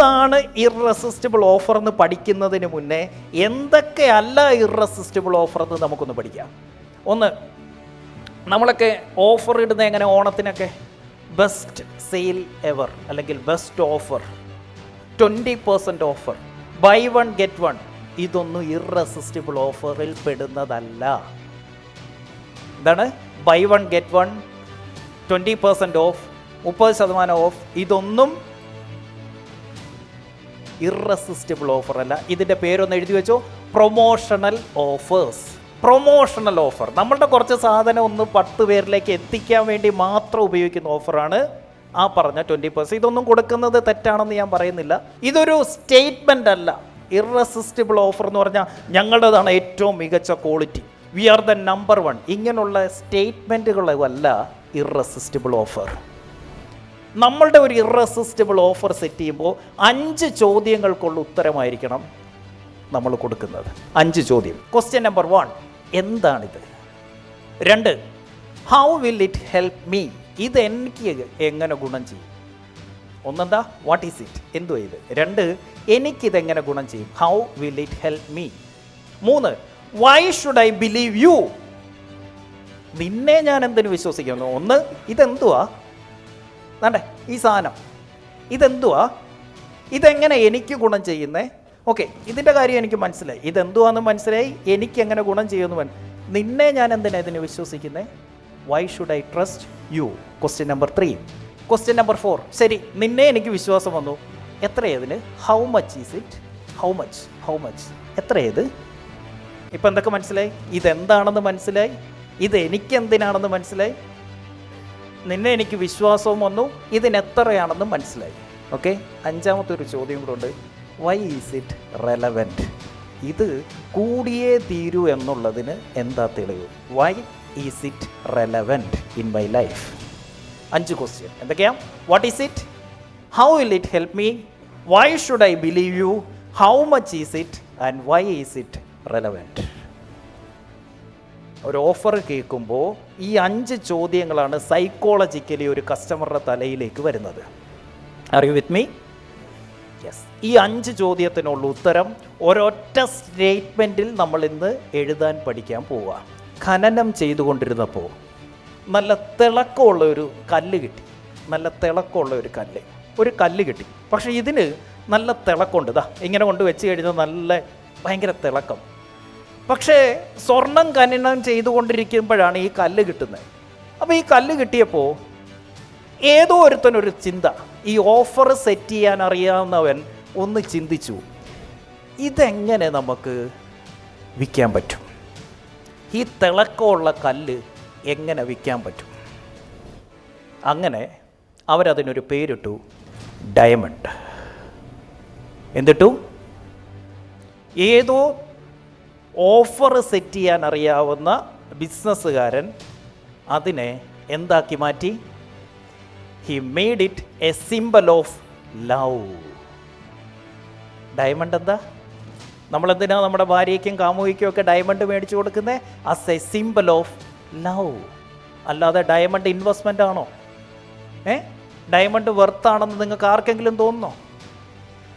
എന്താണ് irresistible offer എന്ന് പഠിക്കുന്നതിന് മുന്നേ എന്തൊക്കെയല്ല ഇറസിസ്റ്റബിൾ ഓഫർ എന്ന് നമുക്കൊന്ന് പഠിക്കാം. ഒന്ന് നമ്മളൊക്കെ ഓഫർ ഇടുന്ന എങ്ങനെ? ഓണത്തിനൊക്കെ. ബെസ്റ്റ് സെയിൽ എവർ അല്ലെങ്കിൽ best offer twenty percent offer buy one get one ഇതൊന്നും ഇറസിസ്റ്റബിൾ ഓഫറിൽ പെടുന്നതല്ല. എന്താണ്? Buy one get one twenty percent off മുപ്പത് ശതമാനം ഓഫ് ഇതൊന്നും ഇറസിസ്റ്റബിൾ ഓഫർ അല്ല. ഇതിന്റെ പേരൊന്ന് എഴുതി വെച്ചോ. പ്രൊമോഷണൽ ഓഫേഴ്സ് പ്രൊമോഷണൽ ഓഫർ നമ്മളുടെ കുറച്ച് സാധനം ഒന്ന് പത്ത് പേരിലേക്ക് എത്തിക്കാൻ വേണ്ടി മാത്രം ഉപയോഗിക്കുന്ന ഓഫറാണ് ആ പറഞ്ഞ ട്വന്റി പെർസെന്റ് ഇതൊന്നും കൊടുക്കുന്നത് തെറ്റാണെന്ന് ഞാൻ പറയുന്നില്ല. ഇതൊരു സ്റ്റേറ്റ്മെന്റ് അല്ല. ഇറസിസ്റ്റബിൾ ഓഫർ എന്ന് പറഞ്ഞാൽ ഞങ്ങളുടേതാണ് ഏറ്റവും മികച്ച quality we are the number one ഇങ്ങനെയുള്ള സ്റ്റേറ്റ്മെന്റുകളല്ല ഇറസിസ്റ്റബിൾ ഓഫർ നമ്മളുടെ ഒരു ഇറസിസ്റ്റബിൾ ഓഫർ സെറ്റ് ചെയ്യുമ്പോൾ അഞ്ച് ചോദ്യങ്ങൾക്കുള്ള ഉത്തരമായിരിക്കണം നമ്മൾ കൊടുക്കുന്നത്. അഞ്ച് ചോദ്യം. ക്വസ്റ്റ്യൻ നമ്പർ വൺ എന്താണിത്? രണ്ട് how will it help me ഇത് എനിക്ക് എങ്ങനെ ഗുണം ചെയ്യും? ഒന്നെന്താ? വാട്ട് ഈസ് ഇറ്റ് എന്തുവാ ഇത്? രണ്ട് എനിക്കിതെങ്ങനെ ഗുണം ചെയ്യും? How will it help me മൂന്ന് why should I believe you നിന്നെ ഞാൻ എന്തിനു വിശ്വസിക്കുന്നു? ഒന്ന് ഇതെന്തുവാ? വേണ്ടേ ഈ സാധനം. ഇതെന്തുവാ? ഇതെങ്ങനെ എനിക്ക് ഗുണം ചെയ്യുന്നേ? ഓക്കെ ഇതിന്റെ കാര്യം എനിക്ക് മനസ്സിലായി. ഇതെന്തുവാന്ന് മനസ്സിലായി. എനിക്ക് എങ്ങനെ ഗുണം ചെയ്യുമെന്ന് മൻ നിന്നെ ഞാൻ എന്തിനാണ് ഇതിന് വിശ്വസിക്കുന്നത് why should I trust you question number three question number four ശരി നിന്നെ എനിക്ക് വിശ്വാസം വന്നു. എത്രയതിന് how much is it how much how much എത്രയത് ഇപ്പം എന്തൊക്കെ മനസ്സിലായി? ഇതെന്താണെന്ന് മനസ്സിലായി? ഇത് എനിക്ക് എന്തിനാണെന്ന് മനസ്സിലായി? നിന്നെ എനിക്ക് വിശ്വാസവും വന്നു. ഇതിനെത്രയാണെന്ന് മനസ്സിലായി. ഓക്കെ അഞ്ചാമത്തെ ഒരു ചോദ്യം കൂടെ ഉണ്ട്. വൈ ഈസ് ഇറ്റ് റെലവന്റ് ഇത് കൂടിയേ തീരൂ എന്നുള്ളതിന് എന്താ തെളിവ്? Why is it relevant in my life അഞ്ച് ക്വസ്റ്റ്യൻ എന്തൊക്കെയാ? What is it how will it help me why should I believe you how much is it and why is it relevant ഒരു offer കേൾക്കുമ്പോൾ ഈ അഞ്ച് ചോദ്യങ്ങളാണ് psychologically ഒരു കസ്റ്റമറുടെ തലയിലേക്ക് വരുന്നത്. അറിയൂ വിത്ത് മീ യെസ് ഈ അഞ്ച് ചോദ്യത്തിനുള്ള ഉത്തരം ഒരൊറ്റ സ്റ്റേറ്റ്മെന്റിൽ നമ്മൾ ഇന്ന് എഴുതാൻ പഠിക്കാൻ പോവുക ഖനനം ചെയ്തുകൊണ്ടിരുന്നപ്പോൾ നല്ല തിളക്കമുള്ള ഒരു കല്ല് കിട്ടി. നല്ല തിളക്കമുള്ള ഒരു കല്ല്. ഒരു കല്ല് കിട്ടി. പക്ഷേ ഇതിന് നല്ല തിളക്കമുണ്ട്. ഇതാ ഇങ്ങനെ കൊണ്ട് വെച്ച് കഴിഞ്ഞാൽ നല്ല ഭയങ്കര തിളക്കം. പക്ഷേ സ്വർണം ഖനനം ചെയ്തുകൊണ്ടിരിക്കുമ്പോഴാണ് ഈ കല്ല് കിട്ടുന്നത്. അപ്പോൾ ഈ കല്ല് കിട്ടിയപ്പോൾ ഏതോ ഒരുത്തനൊരു ചിന്ത ഈ ഓഫർ സെറ്റ് ചെയ്യാൻ അറിയാവുന്നവൻ ഒന്ന് ചിന്തിച്ചു. ഇതെങ്ങനെ നമുക്ക് വിൽക്കാൻ പറ്റും? ഈ തിളക്കമുള്ള കല്ല് എങ്ങനെ വിൽക്കാൻ പറ്റും? അങ്ങനെ അവരതിനൊരു പേരിട്ടു ഡയമണ്ട്. എന്തിട്ടു? ഏതോ ഓഫർ സെറ്റ് ചെയ്യാൻ അറിയാവുന്ന ബിസിനസ്സുകാരൻ അതിനെ എന്താക്കി മാറ്റി? He made it a symbol of love diamond എന്താ? നമ്മളെന്തിനാ നമ്മുടെ ഭാര്യയ്ക്കും കാമുകിക്കും ഒക്കെ ഡയമണ്ട് മേടിച്ചു കൊടുക്കുന്നത് as a symbol of love അല്ലാതെ ഡയമണ്ട് ഇൻവെസ്റ്റ്മെന്റ് ആണോ? ഏ? ഡയമണ്ട് വെർത്താണെന്ന് നിങ്ങൾക്ക് ആർക്കെങ്കിലും തോന്നുന്നോ?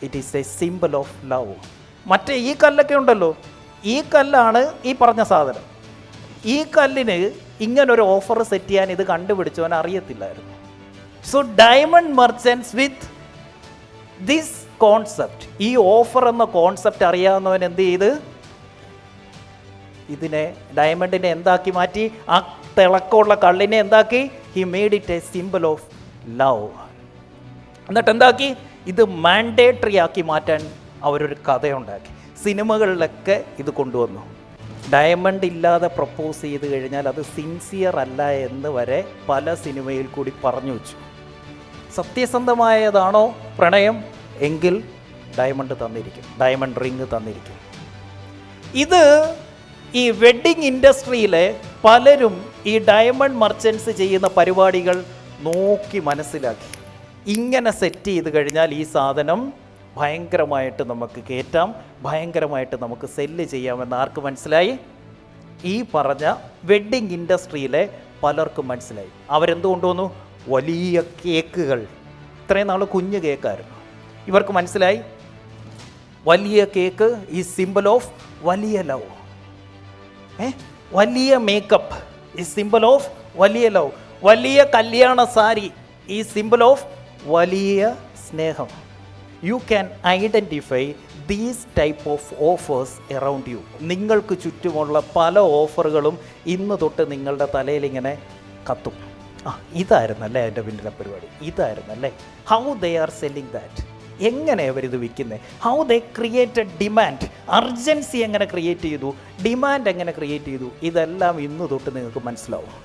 It is a simple of love മറ്റേ ഈ കല്ലൊക്കെ ഉണ്ടല്ലോ. ഈ കല്ലാണ് ഈ പറഞ്ഞ സാധനം. ഈ കല്ലിന് ഇങ്ങനൊരു ഓഫർ സെറ്റ് ചെയ്യാൻ ഇത് കണ്ടുപിടിച്ചവൻ അറിയത്തില്ലായിരുന്നു. So diamond merchants with this concept ഈ ഓഫർ എന്ന കോൺസെപ്റ്റ് അറിയാവുന്നവൻ എന്ത് ചെയ്ത്? ഇതിനെ ഡയമണ്ടിനെ എന്താക്കി മാറ്റി? ആ തിളക്കമുള്ള കള്ളിനെ എന്താക്കി? He made it a simple of love എന്നിട്ട് എന്താക്കി? ഇത് മാൻഡേറ്ററി ആക്കി മാറ്റാൻ അവരൊരു കഥയുണ്ടാക്കി. സിനിമകളിലൊക്കെ ഇത് കൊണ്ടുവന്നു. ഡയമണ്ട് ഇല്ലാതെ പ്രപ്പോസ് ചെയ്ത് കഴിഞ്ഞാൽ അത് സിൻസിയർ അല്ല എന്ന് വരെ പല സിനിമയിൽ കൂടി പറഞ്ഞു വെച്ചു. സത്യസന്ധമായതാണോ പ്രണയം? എങ്കിൽ ഡയമണ്ട് തന്നിരിക്കും. ഡയമണ്ട് റിങ് തന്നിരിക്കും. ഇത് ഈ വെഡ്ഡിങ് ഇൻഡസ്ട്രിയിലെ പലരും ഈ ഡയമണ്ട് മർച്ചൻസ് ചെയ്യുന്ന പരിപാടികൾ നോക്കി മനസ്സിലാക്കി. ഇങ്ങനെ സെറ്റ് ചെയ്ത് കഴിഞ്ഞാൽ ഈ സാധനം ഭയങ്കരമായിട്ട് നമുക്ക് കയറ്റാം ഭയങ്കരമായിട്ട് നമുക്ക് സെല്ല് ചെയ്യാമെന്ന് ആർക്ക് മനസ്സിലായി? ഈ പറഞ്ഞ വെഡ്ഡിങ് ഇൻഡസ്ട്രിയിലെ പലർക്കും മനസ്സിലായി. അവരെന്ത് കൊണ്ടുവന്നു? വലിയ കേക്കുകൾ. ഇത്രയും നാൾ കുഞ്ഞു കേക്കായിരുന്നു. ഇവർക്ക് മനസ്സിലായി? വലിയ കേക്ക് ഈ സിമ്പിൾ ഓഫ് വലിയ ലവ്. ഏ? വലിയ മേക്കപ്പ് ഈ സിമ്പിൾ ഓഫ് വലിയ ലവ്. വലിയ കല്യാണ സാരി ഈ സിമ്പിൾ ഓഫ് വലിയ സ്നേഹം. You can identify these type of offers around you നിങ്ങൾക്ക് ചുറ്റുമുള്ള പല ഓഫറുകളും ഇന്ന് തൊട്ട് നിങ്ങളുടെ തലയിൽ ഇങ്ങനെ കത്തും. ആ ഇതായിരുന്നല്ലേ എന്റെ പിന്നിലെ പരിപാടി? ഇതായിരുന്നല്ലേ? How they are selling that എങ്ങനെ അവരിത് വിൽക്കുന്നത് how they created demand urgency എങ്ങനെ ക്രിയേറ്റ് ചെയ്തു? ഡിമാൻഡ് എങ്ങനെ ക്രിയേറ്റ് ചെയ്തു? ഇതെല്ലാം ഇന്ന് തൊട്ട് നിങ്ങൾക്ക് മനസ്സിലാവും.